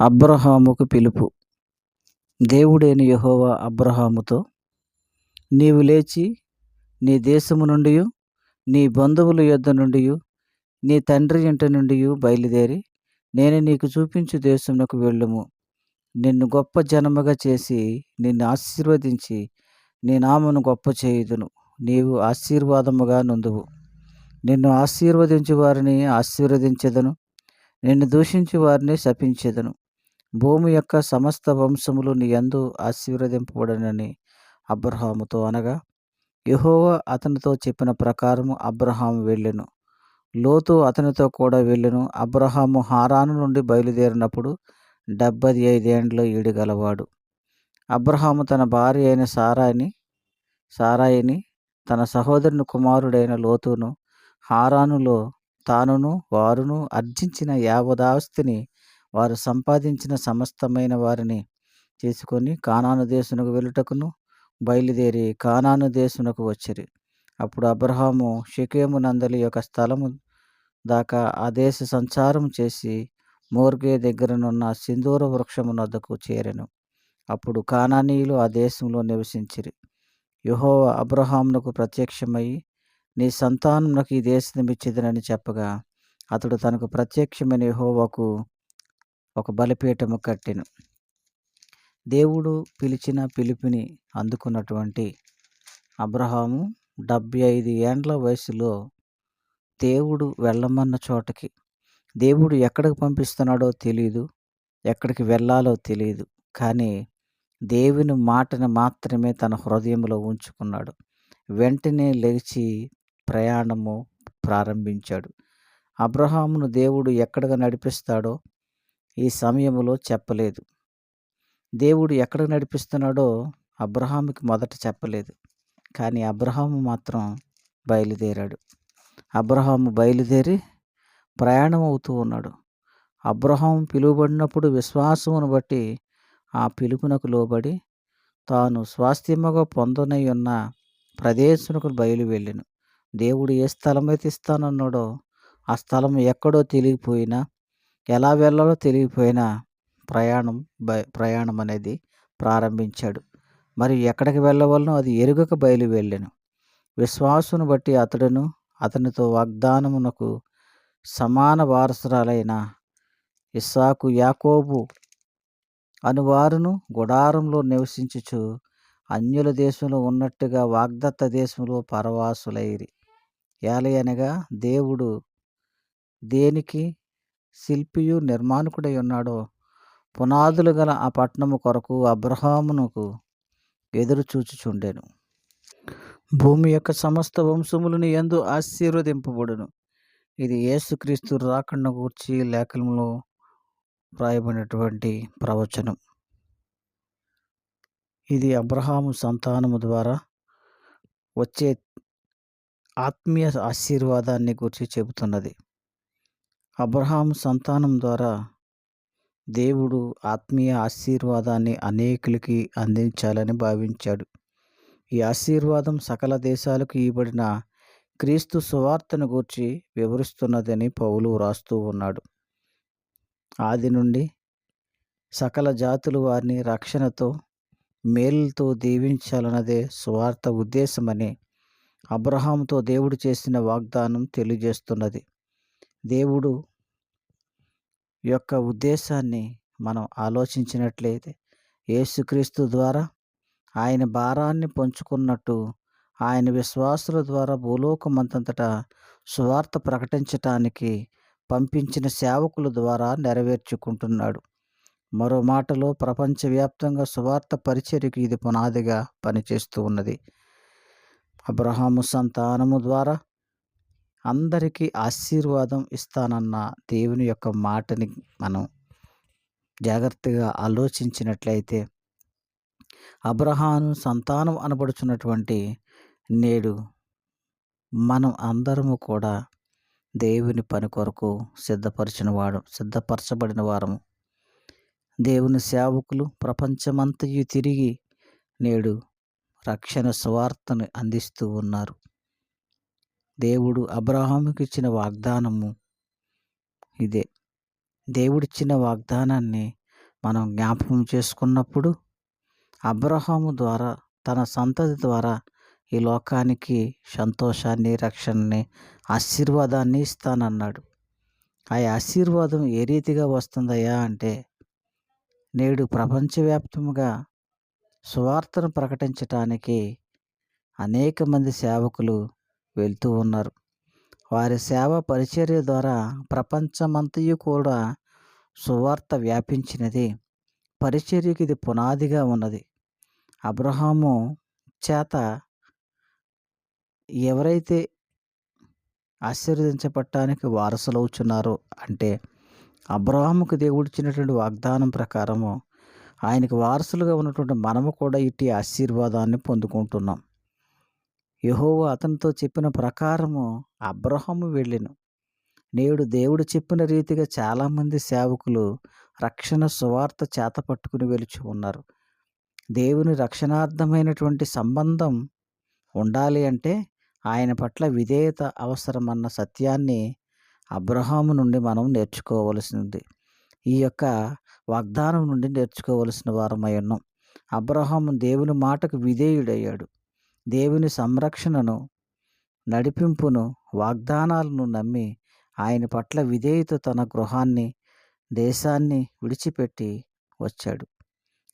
అబ్రహాముకు పిలుపు. దేవుడైన యహోవా అబ్రహాముతో నీవు లేచి నీ దేశము నుండి నీ బంధువుల యొద్ద నుండి నీ తండ్రి ఇంటి నుండి బయలుదేరి నేను నీకు చూపించు దేశమునకు వెళ్ళుము. నిన్ను గొప్ప జనముగా చేసి నిన్ను ఆశీర్వదించి నీ నామను గొప్ప చేయుదును. నీవు ఆశీర్వాదముగా నుందువు. నిన్ను ఆశీర్వదించు వారిని ఆశీర్వదించెదను. నిన్ను దూషించు వారిని శపించెదను. భూమి యొక్క సమస్త వంశములు నీ యందు ఆశీర్వదింపబడనని అబ్రహాముతో అనగా యెహోవా అతనితో చెప్పిన ప్రకారము అబ్రహాము వెళ్ళెను. లోతు అతనితో కూడా వెళ్ళెను. అబ్రహాము హారాను నుండి బయలుదేరినప్పుడు డెబ్బై ఐదేండ్ల ఈడుగలవాడు. అబ్రహాము తన భార్య అయిన సారాయిని సారాయిని తన సహోదరుని కుమారుడైన లోతును హారానులో తానును వారును అర్జించిన యావదాస్తిని వారు సంపాదించిన సమస్తమైన వారిని తీసుకొని కానాను దేశమునకు వెళ్ళుటకును బయలుదేరి కానాను దేశమునకు వచ్చిరి. అప్పుడు అబ్రహాము షికేము నందలి యొక్క స్థలము దాకా ఆ దేశ సంచారం చేసి మోర్గే దగ్గరనున్న సింధూర వృక్షము నద్దకు చేరెను. అప్పుడు కానానీయులు ఆ దేశంలో నివసించిరి. యెహోవా అబ్రహామునకు ప్రత్యక్షమై నీ సంతానమునకు ఈ దేశం ఇచ్చిదనని చెప్పగా అతడు తనకు ప్రత్యక్షమైన యెహోవాకు ఒక బలిపీఠము కట్టెను. దేవుడు పిలిచిన పిలుపుని అందుకున్నటువంటి అబ్రహాము డెబ్బై ఐదు ఏండ్ల వయసులో దేవుడు వెళ్ళమన్న చోటకి దేవుడు ఎక్కడికి పంపిస్తున్నాడో తెలియదు ఎక్కడికి వెళ్ళాలో తెలియదు కానీ దేవుని మాటని మాత్రమే తన హృదయంలో ఉంచుకున్నాడు. వెంటనే లేచి ప్రయాణము ప్రారంభించాడు. అబ్రహామును దేవుడు ఎక్కడికి నడిపిస్తాడో ఈ సమయంలో చెప్పలేదు. దేవుడు ఎక్కడ నడిపిస్తున్నాడో అబ్రహాముకి మొదట చెప్పలేదు. కానీ అబ్రహాము మాత్రం బయలుదేరాడు. అబ్రహాము బయలుదేరి ప్రయాణం అవుతూ ఉన్నాడు. అబ్రహాం పిలువబడినప్పుడు విశ్వాసమును బట్టి ఆ పిలుపునకు లోబడి తాను స్వాస్థ్యముగా పొందనై ఉన్న ప్రదేశమునకు బయలు వెళ్ళాను. దేవుడు ఏ స్థలం అయితే ఇస్తానన్నాడో ఆ స్థలం ఎక్కడో తెలియపోయినా ఎలా వెళ్ళాలో తెలియపోయినా ప్రయాణం ప్రయాణం అనేది ప్రారంభించాడు. మరి ఎక్కడికి వెళ్ళవలనో అది ఎరుగక బయలు వెళ్ళాను. విశ్వాసును బట్టి అతడును అతనితో వాగ్దానమునకు సమాన వారసురాలైన ఇస్సాకు యాకోబు అనువారును గుడారంలో నివసించుచు అన్యుల దేశంలో ఉన్నట్టుగా వాగ్దత్త దేశంలో పరవాసులైరి. ఏలయనగా దేవుడు దేనికి శిల్పియు నిర్మాణకుడై ఉన్నాడో పునాదులు గల ఆ పట్టణము కొరకు అబ్రహామునకు ఎదురు చూచుచుండెను. భూమి యొక్క సమస్త వంశములను ఎందు ఆశీర్వదింపబడును. ఇది యేసుక్రీస్తు రాకుండా గూర్చి లేఖనంలో వ్రాయబడినటువంటి ప్రవచనం. ఇది అబ్రహాము సంతానము ద్వారా వచ్చే ఆత్మీయ ఆశీర్వాదాన్ని గురించి చెబుతున్నది. అబ్రహాం సంతానం ద్వారా దేవుడు ఆత్మీయ ఆశీర్వాదాన్ని అనేకులకి అందించాలని భావించాడు. ఈ ఆశీర్వాదం సకల దేశాలకు ఇవ్వబడిన క్రీస్తు సువార్తను గూర్చి వివరిస్తున్నదని పౌలు వ్రాస్తూ ఉన్నాడు. ఆది నుండి సకల జాతులు వారిని రక్షణతో మేలుతో దీవించాలన్నదే సువార్త ఉద్దేశమని అబ్రహాంతో దేవుడు చేసిన వాగ్దానం తెలియజేస్తున్నది. దేవుడు యొక్క ఉద్దేశాన్ని మనం ఆలోచించినట్లయితే యేసుక్రీస్తు ద్వారా ఆయన భారాన్ని పంచుకున్నట్టు ఆయన విశ్వాసుల ద్వారా భూలోకమంతంతటా సువార్త ప్రకటించటానికి పంపించిన సేవకుల ద్వారా నెరవేర్చుకుంటున్నాడు. మరో మాటలో ప్రపంచవ్యాప్తంగా సువార్త పరిచర్యకు ఇది పునాదిగా పనిచేస్తూ ఉన్నది. అబ్రహాము సంతానము ద్వారా అందరికీ ఆశీర్వాదం ఇస్తానన్న దేవుని యొక్క మాటని మనం జాగ్రత్తగా ఆలోచించినట్లయితే అబ్రహాను సంతానం అనబడుచున్నటువంటి నేడు మనం అందరము కూడా దేవుని పని కొరకు సిద్ధపరిచిన వాడు సిద్ధపరచబడిన వారము. దేవుని సేవకులు ప్రపంచమంతయు తిరిగి నేడు రక్షణ స్వార్థను అందిస్తూ ఉన్నారు. దేవుడు అబ్రహాముకి ఇచ్చిన వాగ్దానము ఇదే. దేవుడిచ్చిన వాగ్దానాన్ని మనం జ్ఞాపకం చేసుకున్నప్పుడు అబ్రహాము ద్వారా తన సంతతి ద్వారా ఈ లోకానికి సంతోషాన్ని రక్షణని ఆశీర్వాదాన్ని ఇస్తానన్నాడు. ఆ ఆశీర్వాదం ఏ రీతిగా వస్తుందయ్యా అంటే నేడు ప్రపంచవ్యాప్తంగా సువార్తను ప్రకటించటానికి అనేక మంది సేవకులు వెళ్తూ ఉన్నారు. వారి సేవ పరిచర్య ద్వారా ప్రపంచమంతయు కూడా సువార్త వ్యాపించినది. పరిచర్యకి ఇది పునాదిగా ఉన్నది. అబ్రహాము చేత ఎవరైతే ఆశీర్వదించబట్టానికి వారసులవుచున్నారో అంటే అబ్రహాముకు దేవుడిచ్చినటువంటి వాగ్దానం ప్రకారము ఆయనకు వారసులుగా ఉన్నటువంటి మనము కూడా ఇట్టి ఆశీర్వాదాన్ని పొందుకుంటున్నాం. యహోవ అతనితో చెప్పిన ప్రకారము అబ్రహము వెళ్ళిను. నేడు దేవుడు చెప్పిన రీతిగా చాలామంది సేవకులు రక్షణ సువార్త చేత పట్టుకుని వెలుచు ఉన్నారు. దేవుని రక్షణార్థమైనటువంటి సంబంధం ఉండాలి అంటే ఆయన పట్ల విధేయత అవసరమన్న సత్యాన్ని అబ్రహాము నుండి మనం నేర్చుకోవలసింది. ఈ యొక్క వాగ్దానం నుండి నేర్చుకోవలసిన వారమై ఉన్నాం. అబ్రహాము దేవుని మాటకు విధేయుడయ్యాడు. దేవుని సంరక్షణను నడిపింపును వాగ్దానాలను నమ్మి ఆయన పట్ల విధేయత తన గృహాన్ని దేశాన్ని విడిచిపెట్టి వచ్చాడు.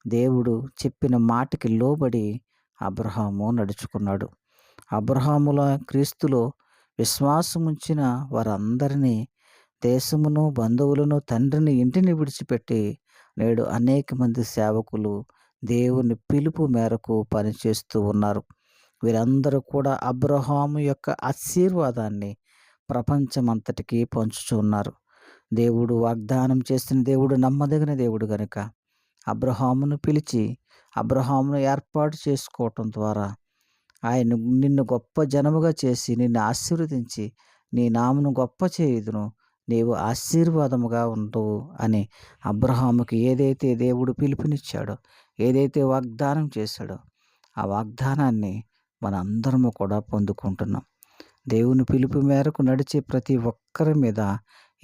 దేవుడు చెప్పిన మాటకి లోబడి అబ్రహాము నడుచుకున్నాడు. అబ్రహాముల క్రీస్తులో విశ్వాసముంచిన వారందరినీ దేశమును బంధువులను తండ్రిని ఇంటిని విడిచిపెట్టి నేడు అనేక మంది సేవకులు దేవుని పిలుపు మేరకు పనిచేస్తూ ఉన్నారు. వీరందరూ కూడా అబ్రహాము యొక్క ఆశీర్వాదాన్ని ప్రపంచమంతటికి పంచుచున్నారు దేవుడు వాగ్దానం చేసిన దేవుడు నమ్మదగిన దేవుడు గనుక అబ్రహామును పిలిచి అబ్రహామును ఏర్పాటు చేసుకోవటం ద్వారా ఆయన నిన్ను గొప్ప జనముగా చేసి నిన్ను ఆశీర్వదించి నీ నామును గొప్ప చేయుదును నీవు ఆశీర్వాదముగా ఉండవు అని అబ్రహాముకి ఏదైతే దేవుడు పిలుపునిచ్చాడో ఏదైతే వాగ్దానం చేశాడో ఆ వాగ్దానాన్ని మన అందరము కూడా పొందుకుంటున్నాం. దేవుని పిలుపు మేరకు నడిచే ప్రతి ఒక్కరి మీద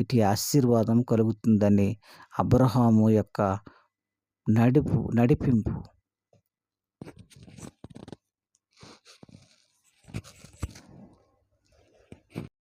ఇటు ఆశీర్వాదం కలుగుతుందని అబ్రహాము యొక్క నడుపు నడిపింపు.